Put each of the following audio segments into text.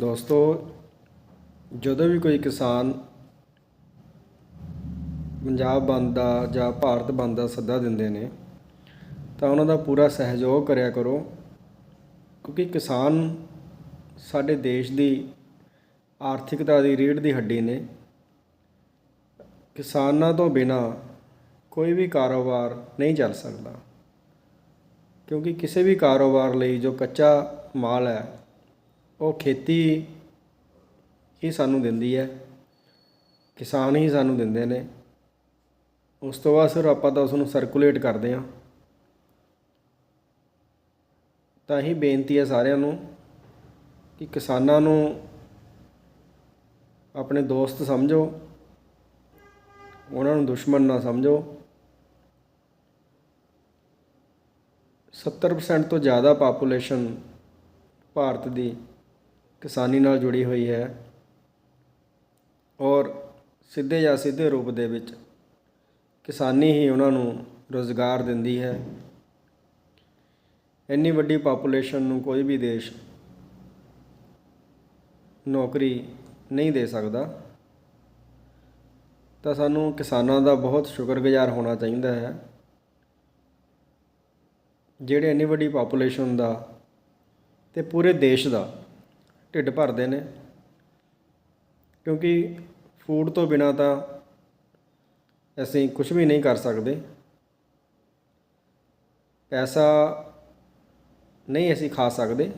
ਦੋਸਤੋ, ਜਦੋਂ ਵੀ ਕੋਈ ਕਿਸਾਨ ਪੰਜਾਬ ਬੰਦ ਦਾ ਜਾਂ ਭਾਰਤ ਬੰਦ ਦਾ ਸੱਦਾ ਦਿੰਦੇ ਨੇ, ਤਾਂ ਉਹਨਾਂ ਦਾ ਪੂਰਾ ਸਹਿਯੋਗ ਕਰਿਆ ਕਰੋ, ਕਿਉਂਕਿ ਕਿਸਾਨ ਸਾਡੇ ਦੇਸ਼ ਦੀ ਆਰਥਿਕਤਾ ਦੀ ਰੀੜ ਦੀ ਹੱਡੀ ਨੇ। ਕਿਸਾਨਾਂ ਤੋਂ ਬਿਨਾ ਕੋਈ ਵੀ ਕਾਰੋਬਾਰ ਨਹੀਂ ਚੱਲ ਸਕਦਾ, ਕਿਉਂਕਿ ਕਿਸੇ ਵੀ ਕਾਰੋਬਾਰ ਲਈ ਜੋ ਕੱਚਾ ਮਾਲ ਹੈ ਉਹ ਖੇਤੀ ਹੀ ਸਾਨੂੰ ਦਿੰਦੀ ਹੈ, ਕਿਸਾਨ ਹੀ ਸਾਨੂੰ ਦਿੰਦੇ ਨੇ। ਉਸ ਤੋਂ ਬਾਅਦ ਸਿਰ ਆਪਾਂ ਤਾਂ ਉਸ ਨੂੰ ਸਰਕੂਲੇਟ ਕਰਦੇ ਹਾਂ। ਤਾਂ ਹੀ ਬੇਨਤੀ ਹੈ ਸਾਰਿਆਂ ਨੂੰ ਕਿ ਕਿਸਾਨਾਂ ਨੂੰ ਆਪਣੇ ਦੋਸਤ ਸਮਝੋ, ਉਹਨਾਂ ਨੂੰ ਦੁਸ਼ਮਣ ਨਾ ਸਮਝੋ। 70% ਤੋਂ ਜ਼ਿਆਦਾ ਪਾਪੂਲੇਸ਼ਨ ਭਾਰਤ ਦੀ ਕਿਸਾਨੀ ਨਾਲ ਜੁੜੀ ਹੋਈ ਹੈ ਔਰ ਸਿੱਧੇ ਜਾਂ ਸਿੱਧੇ ਰੂਪ ਦੇ ਵਿੱਚ ਕਿਸਾਨੀ ਹੀ ਉਹਨਾਂ ਨੂੰ ਰੋਜ਼ਗਾਰ ਦਿੰਦੀ ਹੈ। ਇੰਨੀ ਵੱਡੀ ਪਾਪੂਲੇਸ਼ਨ ਨੂੰ ਕੋਈ ਵੀ ਦੇਸ਼ ਨੌਕਰੀ ਨਹੀਂ ਦੇ ਸਕਦਾ। ਤਾਂ ਸਾਨੂੰ ਕਿਸਾਨਾਂ ਦਾ ਬਹੁਤ ਸ਼ੁਕਰਗੁਜ਼ਾਰ ਹੋਣਾ ਚਾਹੀਦਾ ਹੈ। ਜਿਹੜੇ ਇੰਨੀ ਵੱਡੀ ਪਾਪੂਲੇਸ਼ਨ ਦਾ ਤੇ ਪੂਰੇ ਦੇਸ਼ ਦਾ ਢਿੱਡ ਭਰਦੇ ਨੇ। ਕਿਉਂਕਿ ਫੂਡ ਤੋਂ ਬਿਨਾ ਤਾਂ ਅਸੀਂ ਕੁਝ ਵੀ ਨਹੀਂ ਕਰ ਸਕਦੇ। ਪੈਸਾ ਨਹੀਂ ਅਸੀਂ ਖਾ ਸਕਦੇ।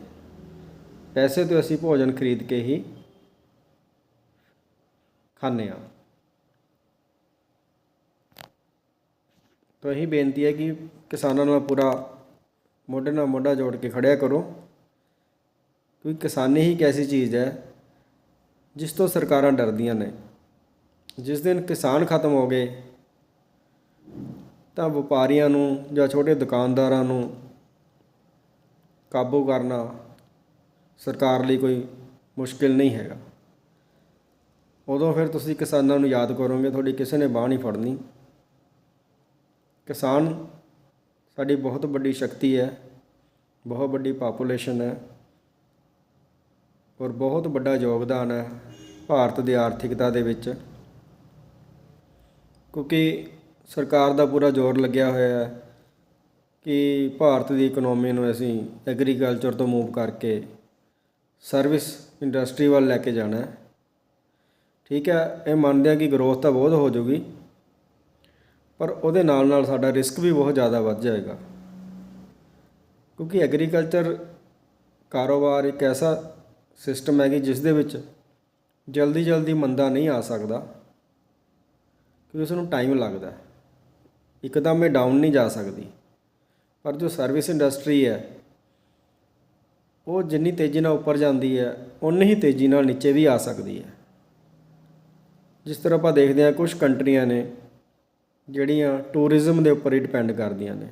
ਪੈਸੇ ਤੋਂ ਅਸੀਂ ਭੋਜਨ ਖਰੀਦ ਕੇ ਹੀ ਖਾਂਦੇ ਹਾਂ। ਤਾਂ ਇਹੀ ਬੇਨਤੀ ਹੈ ਕਿ ਕਿਸਾਨਾਂ ਨਾਲ ਪੂਰਾ ਮੋਢੇ ਨਾਲ ਮੋਢਾ ਜੋੜ ਕੇ ਖੜਿਆ ਕਰੋ। ਕਿਉਂਕਿ ਕਿਸਾਨੀ ਹੀ ਇੱਕ ਐਸੀ ਚੀਜ਼ ਹੈ ਜਿਸ ਤੋਂ ਸਰਕਾਰਾਂ ਡਰਦੀਆਂ ਨੇ। ਜਿਸ ਦਿਨ ਕਿਸਾਨ ਖਤਮ ਹੋ ਗਏ, ਤਾਂ ਵਪਾਰੀਆਂ ਨੂੰ ਜਾਂ ਛੋਟੇ ਦੁਕਾਨਦਾਰਾਂ ਨੂੰ ਕਾਬੂ ਕਰਨਾ ਸਰਕਾਰ ਲਈ ਕੋਈ ਮੁਸ਼ਕਿਲ ਨਹੀਂ ਹੈਗਾ। ਉਦੋਂ ਫਿਰ ਤੁਸੀਂ ਕਿਸਾਨਾਂ ਨੂੰ ਯਾਦ ਕਰੋਗੇ, ਤੁਹਾਡੀ ਕਿਸੇ ਨੇ ਬਾਹ ਨਹੀਂ ਫੜਨੀ। ਕਿਸਾਨ ਸਾਡੀ ਬਹੁਤ ਵੱਡੀ ਸ਼ਕਤੀ ਹੈ, ਬਹੁਤ ਵੱਡੀ ਪਾਪੂਲੇਸ਼ਨ ਹੈ। ਔਰ ਬਹੁਤ ਵੱਡਾ ਯੋਗਦਾਨ ਹੈ ਭਾਰਤ ਦੀ ਆਰਥਿਕਤਾ ਦੇ ਵਿੱਚ। ਕਿਉਂਕਿ ਸਰਕਾਰ ਦਾ ਪੂਰਾ ਜ਼ੋਰ ਲੱਗਿਆ ਹੋਇਆ ਹੈ ਕਿ ਭਾਰਤ ਦੀ ਇਕਨੋਮੀ ਨੂੰ ਅਸੀਂ ਐਗਰੀਕਲਚਰ ਤੋਂ ਮੂਵ ਕਰਕੇ ਸਰਵਿਸ ਇੰਡਸਟਰੀ ਵੱਲ ਲੈ ਕੇ ਜਾਣਾ ਹੈ। ਠੀਕ ਹੈ, ਇਹ ਮੰਨਦੇ ਆ ਕਿ ਗਰੋਥ ਤਾਂ ਬਹੁਤ ਹੋ ਜਾਊਗੀ, ਪਰ ਉਹਦੇ ਨਾਲ ਨਾਲ ਸਾਡਾ ਰਿਸਕ ਵੀ ਬਹੁਤ ਜ਼ਿਆਦਾ ਵੱਧ ਜਾਏਗਾ। ਕਿਉਂਕਿ ਐਗਰੀਕਲਚਰ ਕਾਰੋਬਾਰ ਇੱਕ ਐਸਾ ਸਿਸਟਮ ਹੈਗੀ ਜਿਸ ਦੇ ਵਿੱਚ ਜਲਦੀ ਜਲਦੀ ਮੰਦਾ ਨਹੀਂ ਆ ਸਕਦਾ, ਕਿਉਂਕਿ ਉਸ ਨੂੰ ਟਾਈਮ ਲੱਗਦਾ ਇੱਕਦਮ ਇਹ ਡਾਊਨ ਨਹੀਂ ਜਾ ਸਕਦੀ। ਪਰ ਜੋ ਸਰਵਿਸ ਇੰਡਸਟਰੀ ਹੈ, ਉਹ ਜਿੰਨੀ ਤੇਜ਼ੀ ਨਾਲ ਉੱਪਰ ਜਾਂਦੀ ਹੈ ਉਨੀ ਹੀ ਤੇਜ਼ੀ ਨਾਲ ਨੀਚੇ ਵੀ ਆ ਸਕਦੀ ਹੈ। ਜਿਸ ਤਰ੍ਹਾਂ ਆਪਾਂ ਦੇਖਦੇ ਹਾਂ ਕੁਝ ਕੰਟਰੀਆਂ ਨੇ ਜਿਹੜੀਆਂ ਟੂਰਿਜ਼ਮ ਦੇ ਉੱਪਰ ਹੀ ਡਿਪੈਂਡ ਕਰਦੀਆਂ ਨੇ।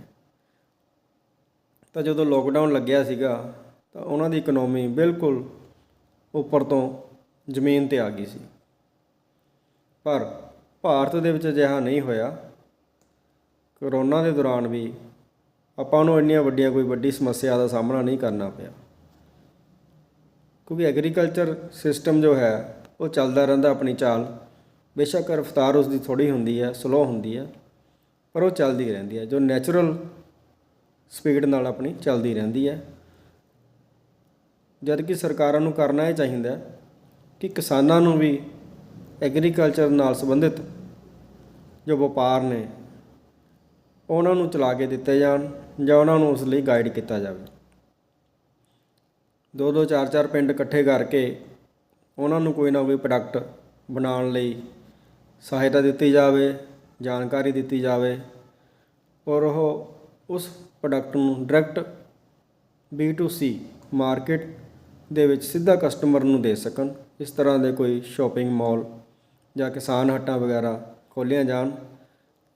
ਤਾਂ ਜਦੋਂ ਲੋਕਡਾਊਨ ਲੱਗਿਆ ਸੀਗਾ, ਤਾਂ ਉਹਨਾਂ ਦੀ ਇਕਨੋਮੀ ਬਿਲਕੁਲ ਉੱਪਰ ਤੋਂ ਜ਼ਮੀਨ ਤੇ ਆ ਗਈ ਸੀ। ਪਰ ਭਾਰਤ ਦੇ ਵਿੱਚ ਅਜਿਹਾ ਨਹੀਂ ਹੋਇਆ। ਕਰੋਨਾ ਦੇ ਦੌਰਾਨ ਵੀ ਆਪਾਂ ਨੂੰ ਇੰਨੀਆਂ ਵੱਡੀਆਂ ਕੋਈ ਵੱਡੀ ਸਮੱਸਿਆ ਦਾ ਸਾਹਮਣਾ ਨਹੀਂ ਕਰਨਾ ਪਿਆ। ਕਿਉਂਕਿ ਐਗਰੀਕਲਚਰ ਸਿਸਟਮ ਜੋ ਹੈ, ਉਹ ਚੱਲਦਾ ਰਹਿੰਦਾ ਆਪਣੀ ਚਾਲ। ਬੇਸ਼ੱਕ ਰਫਤਾਰ ਉਸ ਦੀ ਥੋੜੀ ਹੁੰਦੀ ਹੈ ਸਲੋ ਹੁੰਦੀ ਹੈ, ਪਰ ਉਹ ਚੱਲਦੀ ਰਹਿੰਦੀ ਹੈ। ਜੋ ਨੈਚੁਰਲ ਸਪੀਡ ਨਾਲ ਆਪਣੀ ਚੱਲਦੀ ਰਹਿੰਦੀ ਹੈ। ਜਦ ਕਿ ਸਰਕਾਰਾਂ ਨੂੰ ਕਰਨਾ ਇਹ ਚਾਹੀਦਾ ਕਿ ਕਿਸਾਨਾਂ ਨੂੰ ਵੀ ਐਗਰੀਕਲਚਰ ਨਾਲ ਸੰਬੰਧਿਤ ਜੋ ਵਪਾਰ ਨੇ, ਉਹਨਾਂ ਨੂੰ ਚਲਾ ਕੇ ਦਿੱਤੇ ਜਾਣ ਜਾਂ ਉਹਨਾਂ ਨੂੰ ਉਸ ਲਈ ਗਾਈਡ ਕੀਤਾ ਜਾਵੇ। ਦੋ ਦੋ ਚਾਰ ਚਾਰ ਪਿੰਡ ਇਕੱਠੇ ਕਰਕੇ ਉਹਨਾਂ ਨੂੰ ਕੋਈ ਨਾ ਕੋਈ ਪ੍ਰੋਡਕਟ ਬਣਾਉਣ ਲਈ ਸਹਾਇਤਾ ਦਿੱਤੀ ਜਾਵੇ, ਜਾਣਕਾਰੀ ਦਿੱਤੀ ਜਾਵੇ ਔਰ ਉਹ ਉਸ ਪ੍ਰੋਡਕਟ ਨੂੰ ਡਾਇਰੈਕਟ B2C ਮਾਰਕੀਟ ਦੇ ਵਿੱਚ ਸਿੱਧਾ ਕਸਟਮਰ ਨੂੰ ਦੇ ਸਕਣ। ਇਸ ਤਰ੍ਹਾਂ ਦੇ ਕੋਈ ਸ਼ਾਪਿੰਗ ਮਾਲ ਜਾਂ ਕਿਸਾਨ ਹੱਟਾਂ ਵਗੈਰਾ ਖੋਲ੍ਹੀਆਂ ਜਾਣ,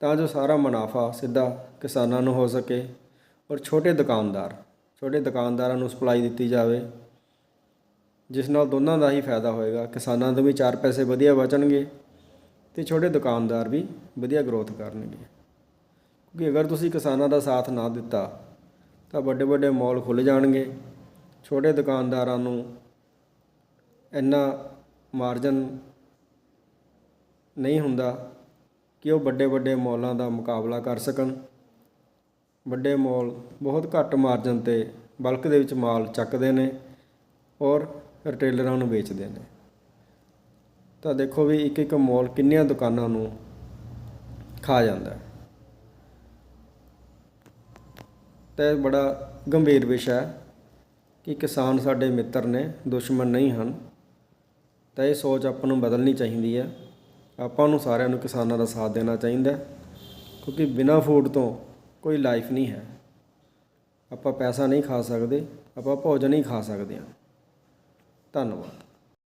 ਤਾਂ ਜੋ ਸਾਰਾ ਮੁਨਾਫਾ ਸਿੱਧਾ ਕਿਸਾਨਾਂ ਨੂੰ ਹੋ ਸਕੇ ਔਰ ਛੋਟੇ ਦੁਕਾਨਦਾਰ, ਛੋਟੇ ਦੁਕਾਨਦਾਰਾਂ ਨੂੰ ਸਪਲਾਈ ਦਿੱਤੀ ਜਾਵੇ, ਜਿਸ ਨਾਲ ਦੋਨਾਂ ਦਾ ਹੀ ਫਾਇਦਾ ਹੋਏਗਾ। ਕਿਸਾਨਾਂ ਦੇ ਵੀ ਚਾਰ ਪੈਸੇ ਵਧੀਆ ਬਚਣਗੇ ਤੇ ਛੋਟੇ ਦੁਕਾਨਦਾਰ ਵੀ ਵਧੀਆ ਗਰੋਥ ਕਰਨਗੇ। ਕਿਉਂਕਿ ਅਗਰ ਤੁਸੀਂ ਕਿਸਾਨਾਂ ਦਾ ਸਾਥ ਨਾ ਦਿੱਤਾ, ਤਾਂ ਵੱਡੇ ਵੱਡੇ ਮਾਲ ਖੁੱਲ੍ਹ ਜਾਣਗੇ। ਛੋਟੇ ਦੁਕਾਨਦਾਰਾਂ ਨੂੰ ਇੰਨਾ ਮਾਰਜਨ ਨਹੀਂ ਹੁੰਦਾ ਕਿ ਉਹ ਵੱਡੇ ਵੱਡੇ ਮੌਲਾਂ ਦਾ ਮੁਕਾਬਲਾ ਕਰ ਸਕਣ। ਵੱਡੇ ਮੌਲ ਬਹੁਤ ਘੱਟ ਮਾਰਜਨ ਤੇ ਬਲਕ ਦੇ ਵਿੱਚ ਮਾਲ ਚੱਕਦੇ ਨੇ ਔਰ ਰਿਟੇਲਰਾਂ ਨੂੰ ਵੇਚਦੇ ਨੇ। ਤਾਂ ਦੇਖੋ ਵੀ ਇੱਕ ਇੱਕ ਮੌਲ ਕਿੰਨੀਆਂ ਦੁਕਾਨਾਂ ਨੂੰ ਖਾ ਜਾਂਦਾ ਹੈ। ਤਾਂ ਇਹ ਬੜਾ ਗੰਭੀਰ ਵਿਸ਼ਾ ਹੈ। ਕਿ ਕਿਸਾਨ ਸਾਡੇ ਮਿੱਤਰ ਨੇ, ਦੁਸ਼ਮਣ ਨਹੀਂ ਹਨ। ਤਾਂ ਇਹ ਸੋਚ ਆਪਾਂ ਨੂੰ ਬਦਲਣੀ ਚਾਹੀਦੀ ਹੈ ਆਪਾਂ ਨੂੰ ਸਾਰਿਆਂ ਨੂੰ ਕਿਸਾਨਾਂ ਦਾ ਸਾਥ ਦੇਣਾ ਚਾਹੀਦਾ ਕਿਉਂਕਿ ਬਿਨਾਂ ਫੂਡ ਤੋਂ ਕੋਈ ਲਾਈਫ ਨਹੀਂ ਹੈ। ਆਪਾਂ ਪੈਸਾ ਨਹੀਂ ਖਾ ਸਕਦੇ, ਆਪਾਂ ਭੋਜਨ ਹੀ ਖਾ ਸਕਦੇ ਹਾਂ। ਧੰਨਵਾਦ।